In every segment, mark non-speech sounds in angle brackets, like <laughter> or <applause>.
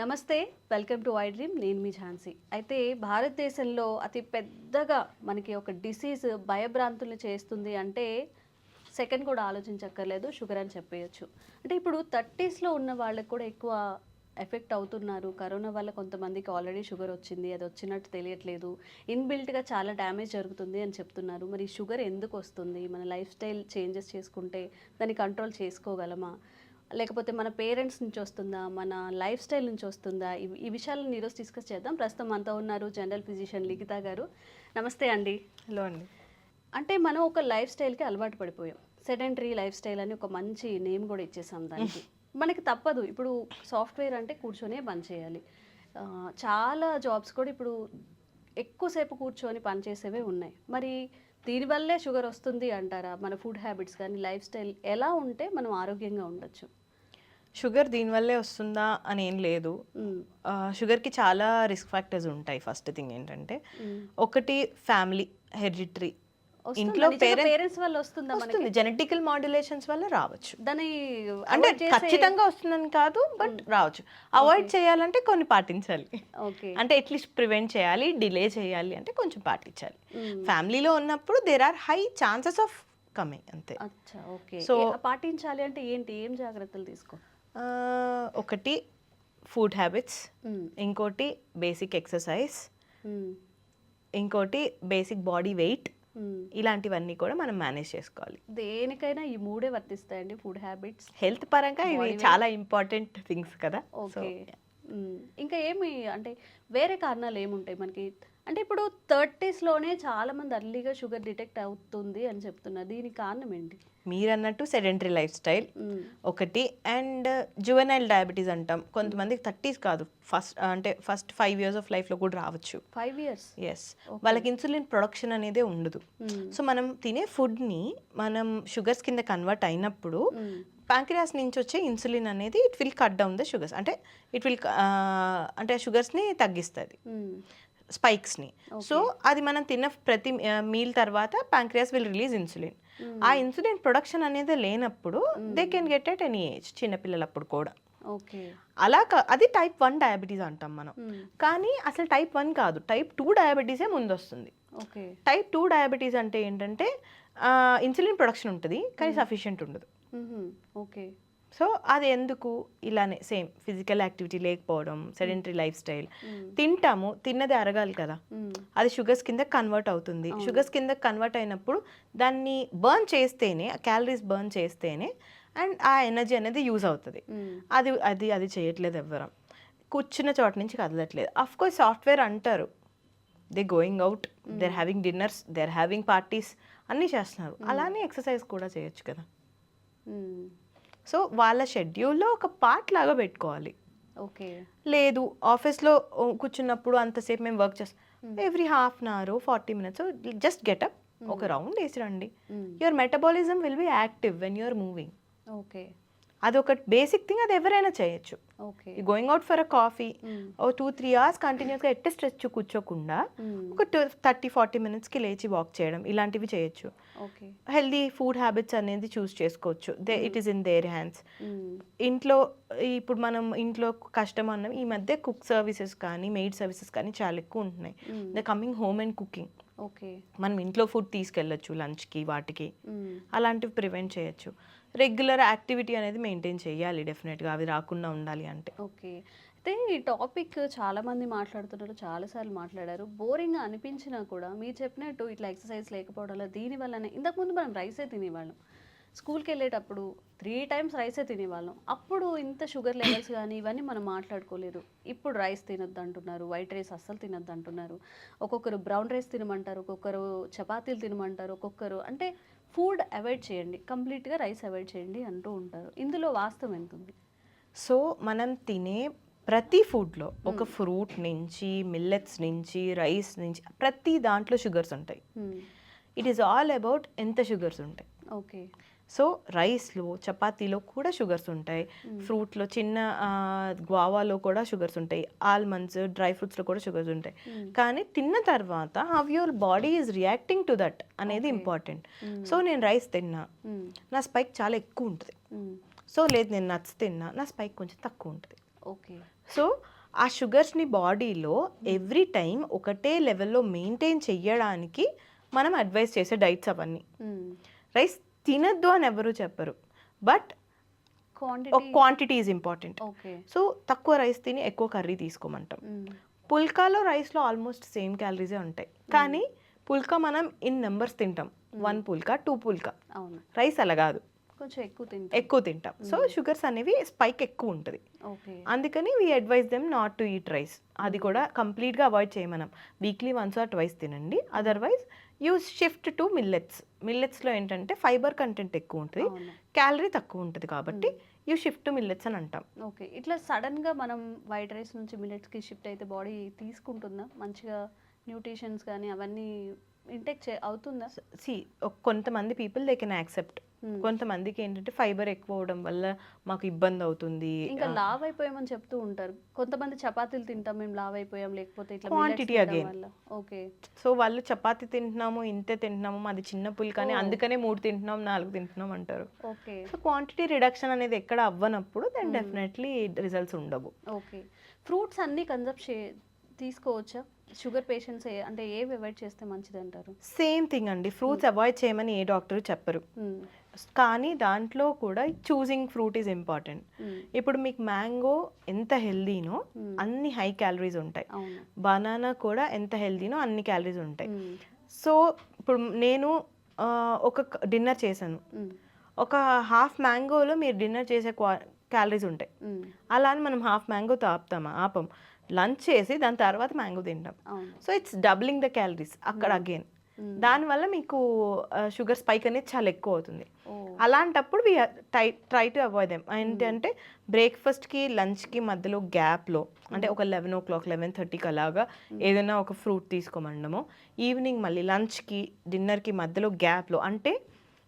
నమస్తే welcome to wide dream నేను మీ ఝాన్సీ. అయితే భారతదేశంలో అతి పెద్దగా మనకి ఒక డిసీజ్ భయభ్రాంతులు చేస్తుంది అంటే సెకండ్ కూడా ఆలోచించక్కర్లేదు షుగర్ అని చెప్పేయచ్చు. అంటే ఇప్పుడు థర్టీస్లో ఉన్న వాళ్ళకి కూడా ఎక్కువ ఎఫెక్ట్ అవుతున్నారు. కరోనా వల్ల కొంతమందికి ఆల్రెడీ షుగర్ వచ్చింది అది వచ్చినట్టు తెలియట్లేదు. ఇన్బిల్ట్గా చాలా డ్యామేజ్ జరుగుతుంది అని చెప్తున్నారు. మరి షుగర్ ఎందుకు వస్తుంది? మన లైఫ్ స్టైల్ చేంజెస్ చేసుకుంటే దాన్ని కంట్రోల్ చేసుకోగలమా? లేకపోతే మన పేరెంట్స్ నుంచి వస్తుందా? మన లైఫ్ స్టైల్ నుంచి వస్తుందా? ఈ విషయాలను ఈరోజు డిస్కస్ చేద్దాం. ప్రస్తుతం మనతో ఉన్నారు జనరల్ ఫిజిషియన్ లిఖిత గారు. నమస్తే అండి. హలో అండి. అంటే మనం ఒక లైఫ్ స్టైల్కి అలవాటు పడిపోయాం. సెడెంటరీ లైఫ్ స్టైల్ అని ఒక మంచి నేమ్ కూడా ఇచ్చేసాం దానికి. <laughs> మనకి తప్పదు. ఇప్పుడు సాఫ్ట్వేర్ అంటే కూర్చొనే పని చేయాలి. చాలా జాబ్స్ కూడా ఇప్పుడు ఎక్కువసేపు కూర్చొని పనిచేసేవే ఉన్నాయి. మరి దీనివల్లే షుగర్ వస్తుంది అంటారా మన ఫుడ్ హ్యాబిట్స్ కానీ లైఫ్ స్టైల్ ఎలా ఉంటే మనం ఆరోగ్యంగా ఉండొచ్చు షుగర్ దీనివల్లే వస్తుందా అని ఏం లేదు షుగర్కి చాలా రిస్క్ ఫ్యాక్టర్స్ ఉంటాయి ఫస్ట్ థింగ్ ఏంటంటే. ఒకటి ఫ్యామిలీ హెరిడిటరీ? ఇంట్లో పేరెంట్స్ వల్ల వస్తుందా వస్తుంది. జెనెటికల్ మాడ్యులేషన్స్ వల్ల రావచ్చు. దాని అంటే ఖచ్చితంగా వస్తుందని కాదు బట్ రావచ్చు. అవాయిడ్ చేయాలంటే కొన్ని పాటించాలి. అంటే అట్లీస్ట్ ప్రివెంట్ చేయాలి డిలే చేయాలి అంటే కొంచెం పాటించాలి. ఫ్యామిలీలో ఉన్నప్పుడు there are high chances of coming అంతే. అచ్చా ఓకే. ఏ- పాటించాలి అంటే ఏంటి? ఏం జాగ్రత్తలు తీసుకో? ఒకటి ఫుడ్ హ్యాబిట్స్. ఇంకోటి బేసిక్ ఎక్సర్సైజ్. ఇంకోటి బేసిక్ బాడీ వెయిట్. ఇలాంటివన్నీ కూడా మనం మేనేజ్ చేసుకోవాలి. దేనికైనా ఈ మూడే వర్తిస్తాయండి ఫుడ్ హ్యాబిట్స్ హెల్త్ పరంగా ఇవి చాలా ఇంపార్టెంట్ థింగ్స్ కదా. ఓకే. ఇంకా ఏమి అంటే వేరే కారణాలు ఏముంటాయి మనకి? అంటే ఇప్పుడు థర్టీస్లోనే చాలా మంది అర్లీగా షుగర్ డిటెక్ట్ అవుతుంది అని చెప్తున్నారు. దీనికి కారణం ఏంటి? మీరు అన్నట్టు సెడెంటరీ లైఫ్ స్టైల్. ఒకటి. అండ్ జువెనైల్ డయాబెటీస్ అంటాం. కొంతమందికి థర్టీస్ కాదు. ఫస్ట్ అంటే ఫస్ట్ ఫైవ్ ఇయర్స్ ఆఫ్ లైఫ్లో కూడా రావచ్చు. Five years? ఎస్ వాళ్ళకి ఇన్సులిన్ ప్రొడక్షన్ అనేదే ఉండదు. సో మనం తినే ఫుడ్ని మనం షుగర్స్ కింద కన్వర్ట్ అయినప్పుడు. ప్యాంక్రియాస్ నుంచి వచ్చే ఇన్సులిన్ అనేది it will cut down the sugars. అంటే ఇట్ విల్ అంటే షుగర్స్ని తగ్గిస్తుంది. మ్మ్. స్పైక్స్ని. సో అది మనం తిన్న ప్రతి మీల్ తర్వాత ప్యాంక్రియాస్ విల్ రిలీజ్ ఇన్సులిన్. ఆ ఇన్సులిన్ ప్రొడక్షన్ అనేది లేనప్పుడు they can get at any age చిన్నపిల్లలప్పుడు కూడా. ఓకే అలా అది టైప్ వన్ డయాబెటీస్ అంటాం మనం. కానీ అసలు టైప్ వన్ కాదు. టైప్ టూ డయాబెటీసే ముందు వస్తుంది ఓకే టైప్ టూ డయాబెటీస్ అంటే ఏంటంటే ఇన్సులిన్ ప్రొడక్షన్ ఉంటుంది కానీ సఫిషియెంట్ ఉండదు. ఓకే సో అది ఎందుకు ఇలానే సేమ్ ఫిజికల్ యాక్టివిటీ లేకపోవడం సెడెంటరీ లైఫ్ స్టైల్ మ్మ్. తింటాము తిన్నది అరగాలి కదా. మ్మ్. అది షుగర్స్ కింద కన్వర్ట్ అవుతుంది. షుగర్స్ కింద కన్వర్ట్ అయినప్పుడు దాన్ని బర్న్ చేస్తేనే క్యాలరీస్ బర్న్ చేస్తేనే అండ్ ఆ ఎనర్జీ అనేది యూజ్ అవుతుంది. అది అది అది చేయట్లేదు ఎవ్వరం. కూర్చున్న చోట నుంచి కదలట్లేదు. అఫ్ కోర్స్ సాఫ్ట్వేర్ అంటారు. They going out there having dinners there having parties అన్నీ చేస్తున్నారు. అలానే ఎక్సర్సైజ్ కూడా చేయొచ్చు కదా. సో వాళ్ళ షెడ్యూల్లో ఒక పార్ట్ లాగా పెట్టుకోవాలి. ఓకే. లేదు ఆఫీస్లో కూర్చున్నప్పుడు అంతసేపు మేము వర్క్ చేస్తాం. Every half an hour forty minutes. Just get up ఒక రౌండ్ వేసి రండి. మ్మ్. Your metabolism will be active when you're moving. Okay. అది ఒక బేసిక్ థింగ్ అది ఎవరైనా చేయొచ్చు. Okay going out for a coffee. Oh two three hours కంటిన్యూస్గా ఎట్ట స్ట్రెచ్ కూర్చోకుండా మ్మ్. ఒక టూ థర్టీ ఫార్టీ మినిట్స్కి లేచి వాక్ చేయడం ఇలాంటివి చేయొచ్చు. హెల్దీ ఫుడ్ హ్యాబిట్స్ అనేది చూస్ చేసుకోవచ్చు. They it is in their hands. ఇంట్లో ఇప్పుడు మనం ఇంట్లో కష్టం అన్నాం ఈ మధ్య కుక్ సర్వీసెస్ కానీ మెయిడ్ సర్వీసెస్ కానీ చాలా ఎక్కువ ఉంటున్నాయి. The coming home and cooking okay మనం ఇంట్లో ఫుడ్ తీసుకెళ్ళొచ్చు లంచ్కి వాటికి. మ్మ్. అలాంటివి ప్రివెంట్ చేయొచ్చు. రెగ్యులర్ యాక్టివిటీ అనేది మెయింటైన్ చేయాలి డెఫినెట్గా అవి రాకుండా ఉండాలి అంటే. ఓకే. అయితే ఈ టాపిక్ చాలామంది మాట్లాడుతున్నారు చాలాసార్లు మాట్లాడారు. బోరింగ్గా అనిపించినా కూడా మీరు చెప్పినట్టు ఇట్లా ఎక్సర్సైజ్ లేకపోవడం వల్ల దీనివల్లనే ఇంతకుముందు మనం రైసే తినేవాళ్ళం. స్కూల్కి వెళ్ళేటప్పుడు త్రీ టైమ్స్ రైసే తినేవాళ్ళం. అప్పుడు ఇంత షుగర్ లెవెల్స్ కానీ ఇవన్నీ మనం మాట్లాడుకోలేదు. ఇప్పుడు రైస్ తినొద్దు అంటున్నారు వైట్ రైస్ అస్సలు తినొద్దు అంటున్నారు ఒక్కొక్కరు బ్రౌన్ రైస్ తినమంటారు ఒక్కొక్కరు చపాతీలు తినమంటారు ఒక్కొక్కరు అంటే ఫుడ్ అవాయిడ్ చేయండి కంప్లీట్గా రైస్ అవాయిడ్ చేయండి అంటూ ఉంటారు. ఇందులో వాస్తవం ఎంత ఉంది సో మనం తినే ప్రతి ఫుడ్లో ఒక ఫ్రూట్ నుంచి మిల్లెట్స్ నుంచి రైస్ నుంచి ప్రతి దాంట్లో షుగర్స్ ఉంటాయి. ఇట్ ఈస్ ఆల్ అబౌట్ ఎంత షుగర్స్ ఉంటాయి. ఓకే. సో రైస్లో చపాతీలో కూడా షుగర్స్ ఉంటాయి. ఫ్రూట్లో చిన్న గ్వావాలో కూడా షుగర్స్ ఉంటాయి. ఆల్మండ్స్ డ్రై ఫ్రూట్స్లో కూడా షుగర్స్ ఉంటాయి. కానీ తిన్న తర్వాత how your body is reacting to that అనేది ఇంపార్టెంట్. సో నేను రైస్ తిన్నా. నా స్పైక్ చాలా ఎక్కువ ఉంటుంది. సో లేదు నేను నట్స్ తిన్నా. నా స్పైక్ కొంచెం తక్కువ ఉంటుంది. ఓకే. సో ఆ షుగర్స్ని బాడీలో ఎవ్రీ టైం ఒకటే లెవెల్లో మెయింటైన్ చెయ్యడానికి మనం అడ్వైస్ చేసే డైట్స్ అవన్నీ. రైస్ తినద్దు అని ఎవరు చెప్పరు. బట్ ఒక క్వాంటిటీ ఈజ్ ఇంపార్టెంట్ సో తక్కువ రైస్ తిని ఎక్కువ కర్రీ తీసుకోమంటాం. పుల్కాలో రైస్లో ఆల్మోస్ట్ సేమ్ క్యాలరీసే ఉంటాయి. కానీ పుల్కా మనం ఇన్ నెంబర్స్ తింటాం. వన్ పుల్కా టూ పుల్కా. రైస్ అలా కాదు. కొంచెం ఎక్కువ తింటా. ఎక్కువ తింటాం. సో షుగర్స్ అనేవి స్పైక్ ఎక్కువ ఉంటుంది. అందుకని we advise them not to eat rice అది కూడా కంప్లీట్గా అవాయిడ్ చేయమనం. వీక్లీ వన్స్ ఆర్ ట్వైస్ తినండి. Otherwise you shift to millets మిల్లెట్స్లో ఏంటంటే ఫైబర్ కంటెంట్ ఎక్కువ ఉంటుంది క్యాలరీ తక్కువ ఉంటుంది కాబట్టి యూ షిఫ్ట్ టు మిల్లెట్స్ అని అంటాం. ఓకే. ఇట్లా సడన్గా మనం వైట్ రైస్ నుంచి మిల్లెట్స్కి షిఫ్ట్ అయితే బాడీ తీసుకుంటుందా? మంచిగా న్యూట్రిషన్స్ కానీ అవన్నీ ఇంటెక్ చే అవుతుందా? సి కొంతమంది పీపుల్ దే కెన్ యాక్సెప్ట్. కొంతమందికి ఏంటంటే ఫైబర్ ఎక్కువ అవడం వల్ల మాకు ఇబ్బంది అవుతుంది ఇంకా లావ్ అయిపోయామని చెప్తూ ఉంటారు. కొంతమంది చపాతీలు తింటాం మేము లావ్ అయిపోయాం లేకపోతే ఇట్లా again. వల్ల. ఓకే. సో వాళ్ళు చపాతి తింటున్నాము ఇంతే తింటున్నాము మాది చిన్న పుల్కానే. అందుకనే మూడు తింటున్నాం నాలుగు తింటున్నాం అంటారు. ఓకే. సో క్వాంటిటీ రిడక్షన్ అనేది ఎక్కడ అవ్వనప్పుడు దెన్ డెఫినెట్లీ రిజల్ట్స్ ఉండవు. ఓకే. ఫ్రూట్స్ అన్ని కన్సప్ చే తీసుకోవచ్చా? షుగర్ పేషెంట్స్ అంటే ఏవి అవాయిడ్ చేస్తే మంచిది అంటారు సేమ్ థింగ్ అండి. ఫ్రూట్స్ అవాయిడ్ చేయమని ఏ డాక్టర్ చెప్పరు. కానీ దాంట్లో కూడా చూసింగ్ ఫ్రూట్ ఈజ్ ఇంపార్టెంట్. ఇప్పుడు మీకు మ్యాంగో ఎంత హెల్దీనో Hmm. అన్ని హై క్యాలరీస్ ఉంటాయి. బనానా కూడా ఎంత హెల్దీనో అన్ని క్యాలరీస్ ఉంటాయి. సో ఇప్పుడు నేను ఒక డిన్నర్ చేశాను. ఒక హాఫ్ మ్యాంగోలో మీరు డిన్నర్ చేసే క్యాలరీస్ ఉంటాయి. అలా అని మనం హాఫ్ మ్యాంగోతో ఆపుతామా ఆపం. లంచ్ చేసి దాని తర్వాత మ్యాంగో తింటాం. So it's doubling the calories అక్కడ అగైన్ మ్మ్. దానివల్ల మీకు షుగర్ స్పైక్ అనేది చాలా ఎక్కువ అవుతుంది. అలాంటప్పుడు we try try to avoid them ఏంటంటే బ్రేక్ఫాస్ట్కి లంచ్కి మధ్యలో గ్యాప్లో అంటే ఒక లెవెన్ ఓ క్లాక్ లెవెన్ థర్టీకి అలాగా ఏదైనా ఒక ఫ్రూట్ తీసుకోమండము ఈవినింగ్ మళ్ళీ లంచ్కి డిన్నర్కి మధ్యలో గ్యాప్లో అంటే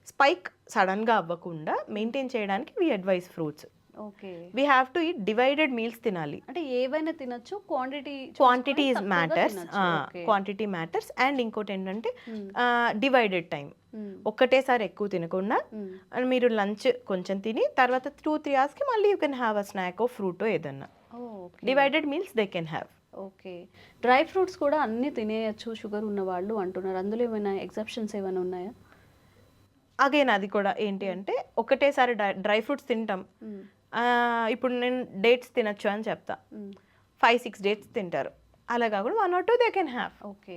స్పైక్ సడన్గా అవ్వకుండా మెయింటైన్ చేయడానికి we advise fruits we have to eat divided meals తినాలి. అంటే ఏవైనా తినొచ్చు quantity quantity matters quantity matters and ఇంకోటి ఏంటంటే డివైడెడ్ టైం ఒక్కటేసారి ఎక్కువ తినకుండా అండ్ మీరు లంచ్ కొంచెం తిని తర్వాత టూ త్రీ అవర్స్కి మళ్ళీ you can have a snack fruit ఏదన్నా. Divided meals they can have okay. Dry fruits కూడా అన్ని తినేయచ్చు షుగర్ ఉన్న వాళ్ళు అంటున్నారు. అందులో ఏమైనా ఎగ్జెప్షన్స్ ఏమైనా ఉన్నాయా? అగైన్ అది కూడా ఏంటి అంటే ఒకటేసారి డ్రై ఫ్రూట్స్ తింటాం. ఇప్పుడు నేను డేట్స్ తినొచ్చు అని చెప్తా. ఫైవ్ సిక్స్ డేట్స్ తింటారు. అలా కాకుండా one or two they can have okay.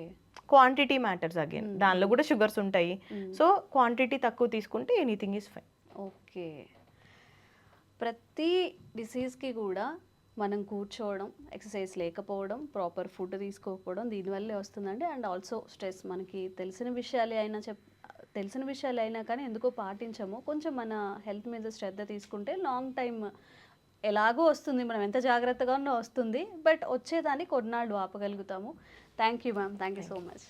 Quantity matters again దానిలో కూడా షుగర్స్ ఉంటాయి. సో క్వాంటిటీ తక్కువ తీసుకుంటే ఎనీథింగ్ ఈజ్ ఫైన్ ఓకే. ప్రతి డిసీజ్కి కూడా మనం కూర్చోవడం ఎక్సర్సైజ్ లేకపోవడం ప్రాపర్ ఫుడ్ తీసుకోకపోవడం దీనివల్లే వస్తుందండి. అండ్ ఆల్సో స్ట్రెస్ మనకి తెలిసిన విషయాలే అయినా చెప్ తెలిసిన విషయాలు అయినా కానీ ఎందుకో పాటించము. కొంచెం మన హెల్త్ మీద శ్రద్ధ తీసుకుంటే లాంగ్ టైం ఎలాగో వస్తుంది మనం ఎంత జాగ్రత్తగా ఉన్నా వస్తుంది. బట్ వచ్చేదాన్ని కొన్నాళ్ళు ఆపగలుగుతాము. Thank you ma'am thank you so much